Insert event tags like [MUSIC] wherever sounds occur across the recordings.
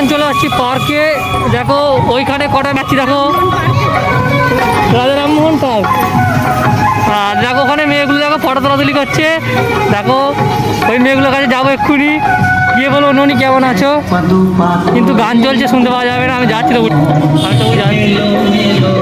এখন চলে আসছি পার্কে। দেখো ওইখানে কটা ম্যাচি দেখো। রাজা রামমোহন পার্ক। আর দেখো ওখানে মেয়েগুলো দেখো ফটো তোলাতুলি করছে। দেখো ওই মেয়েগুলোর কাছে যাব এক্ষুনি। গিয়ে বলো ননি কেমন আছো? কিন্তু গান চলছে শুনতে পাওয়া যাবে না। আমি যাচ্ছি তো আমি তবু যাচ্ছি।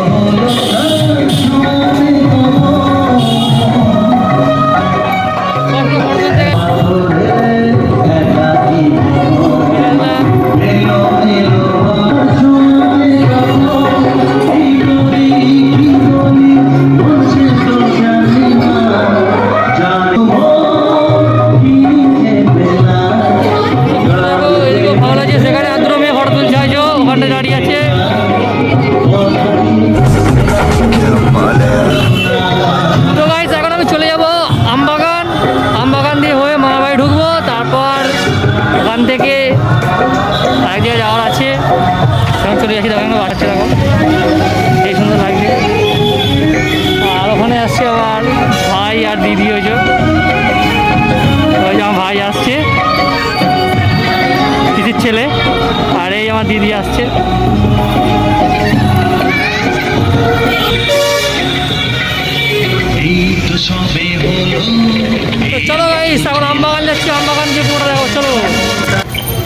এখন চলে যাচ্ছি দেখো বাড়াচ্ছে দেখো এই সুন্দর লাগছে। আর ওখানে আসছে আমার ভাই আর দিদি ওই যে। ওই যে আমার ভাই আসছে। দিদির ছেলে। আর এই আমার দিদি আসছে।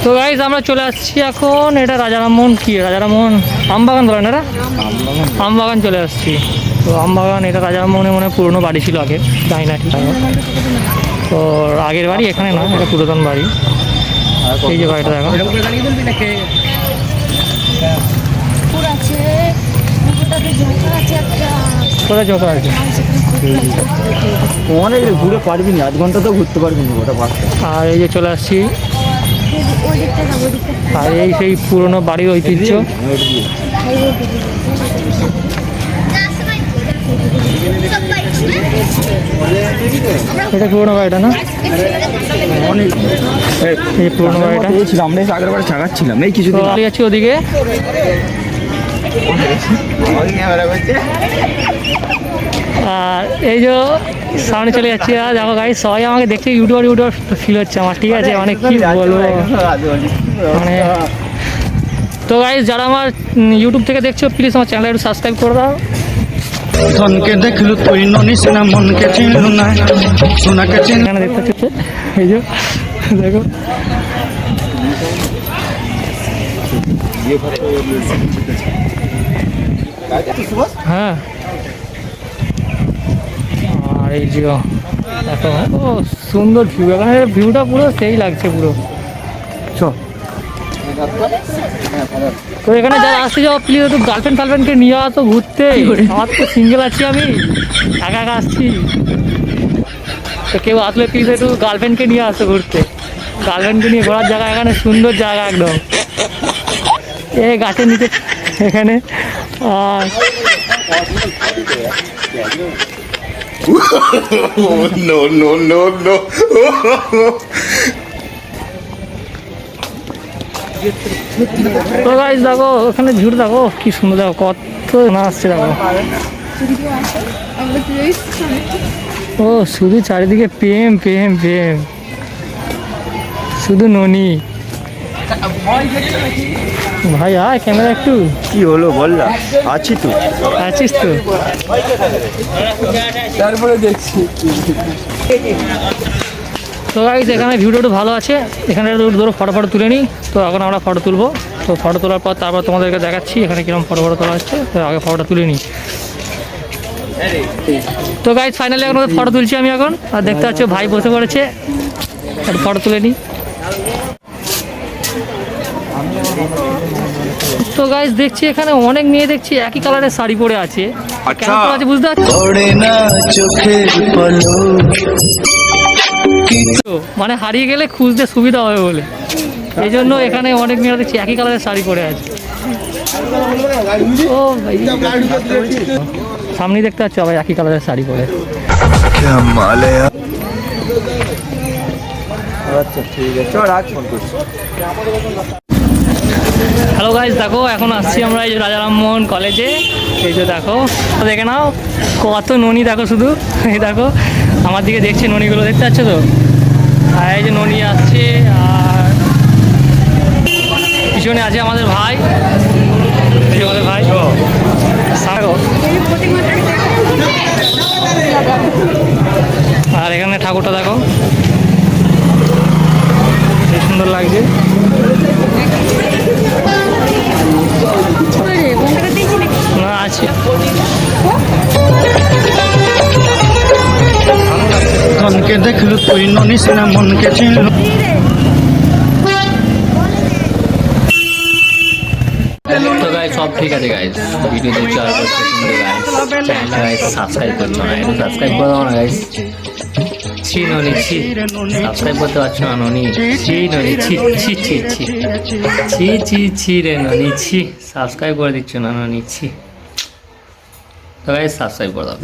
তো গাইস আমরা চলে আসছি এখন। এটা রাজারামমোহন কি? রাজারামমোহন আমবাগান বলেন এটা? আমবাগান চলে আসছি। তো আমবাগান এটা রাজারামমোহনের মনে হয় পুরনো বাড়ি ছিল আগে জানি না ঠিক। তো আগের বাড়ি এখানে না এটা পুরাতন বাড়ি। এই যে বাড়িটা দেখো। কোথায় আছে? অনেক ঘুরে পারবি না আধ ঘণ্টা তো ঘুরতে পারবি না ওটা আর এই যে চলে আসছি। আর এই সেই পুরনো বাড়ির ঐতিহ্য। এটা পুরনো বাড়িটা না? অনেক এই পুরনো বাড়িটা। আমরা আগের বারে ছাগাচ্ছিলাম এই কিছুদিন আমি ওদিকে। আর এই যে সামনে চলে যাচ্ছি আর দেখো গাড়ি সবাই আমাকে দেখছে ইউটিউবার ইউটিউবার ফিল হচ্ছে আমার ঠিক আছে? অনেক কি বলব? মানে তো গাইজ যারা আমার ইউটিউব থেকে দেখছ প্লিজ আমার চ্যানেল একটু সাবস্ক্রাইব করে দাও। ধনকে দেখলু তুই ননি সিনা মনকে চিনলু না সোনাকে চিন এখানে দেখতে পাচ্ছি? এই যে দেখো। হ্যাঁ। আর এই যে দেখো সুন্দর ভিউ এখানে ভিউটা পুরো সেই লাগছে পুরো। চ তো এখানে যারা আসতে যাও প্লিজ একটু গার্লফ্রেন্ড ফার্লফ্রেন্ডকে নিয়ে আসো ঘুরতে। আমার তো সিঙ্গেল আছি আমি একা একা আসছি। তো কেউ আসলে প্লিজ একটু গার্লফ্রেন্ডকে নিয়ে আসো ঘুরতে। গার্লফ্রেন্ডকে নিয়ে ঘোরার জায়গা এখানে সুন্দর জায়গা একদম। এ গাছের নিচে এখানে। [LAUGHS] no, no, no, no. তো গাইজ দেখো ওখানে ঝুড় দেখো কি সুন্দর দেখো কত না আসছে দেখো। ও শুধু চারিদিকে প্রেম প্রেম প্রেম। শুধু ননি। ভাই আয় ক্যামেরা একটু। কি হলো বল না আছি তো। আছিস তো? তারপরে দেখছি। তো গাইজ এখানে ভিডিও একটু ভালো আছে। এখানে একটু ধরো ফটো ফটো তুলে নিই। তো এখন আমরা ফটো তুলবো। তো ফটো তোলার পর তারপর তোমাদেরকে দেখাচ্ছি এখানে কীরকম ফটো ফটো তোলা হচ্ছে। তো আগে ফটোটা তুলে নিই। তো গাইজ ফাইনালি এখন ফটো তুলছি আমি এখন। আর দেখতে পাচ্ছ ভাই বসে পড়েছে। একটু ফটো তুলে নিই। তো গাইস দেখছি এখানে অনেক মেয়ে দেখছি একই কালারের শাড়ি পরে আছে। পরে আছে বুঝতে পারছ? মানে হারিয়ে গেলে খুঁজতে সুবিধা হবে বলে। এই জন্য এখানে অনেক মেয়েরা দেখছি একই কালারের শাড়ি পরে আছে। ও ভাই। সামনে দেখতে পাচ্ছ আবার একই কালারের শাড়ি পরে। আচ্ছা ঠিক আছে। চল রাখ ফোন করছি। হ্যালো গাইজ দেখো, এখন আসছি আমরা এই যে রাজারামমোহন কলেজে এই যে দেখো দেখে নাও, কত ননি দেখো শুধু। এই দেখো, আমার দিকে দেখছে ননিগুলো, দেখতে পাচ্ছ তো? আর এই যে ননি আসছে, আর পিছনে আছে আমাদের ভাই। আমাদের ভাই। সাগর আর এখানে ঠাকুরটা দেখো। সুন্দর লাগছে। আছে। ধনকে দেখলু তুই ননিস না মনকে চিনলু। সব ঠিক আছে গাইস ভিডিও দেখছ আর করছ সুন্দর গাইস চ্যানেলটা গাইস সাবস্ক্রাইব করছ না একটু সাবস্ক্রাইব করে দাও না গাইস ছি ননি ছি। সাবস্ক্রাইব করতে পারছ না ননি? ছি ননি ছি ছি ছি ছি। ছি ছি ছি রে ননি ছি। সাবস্ক্রাইব করে দিচ্ছ না ননি ছি। তো গাইস সাবস্ক্রাইব করে দাও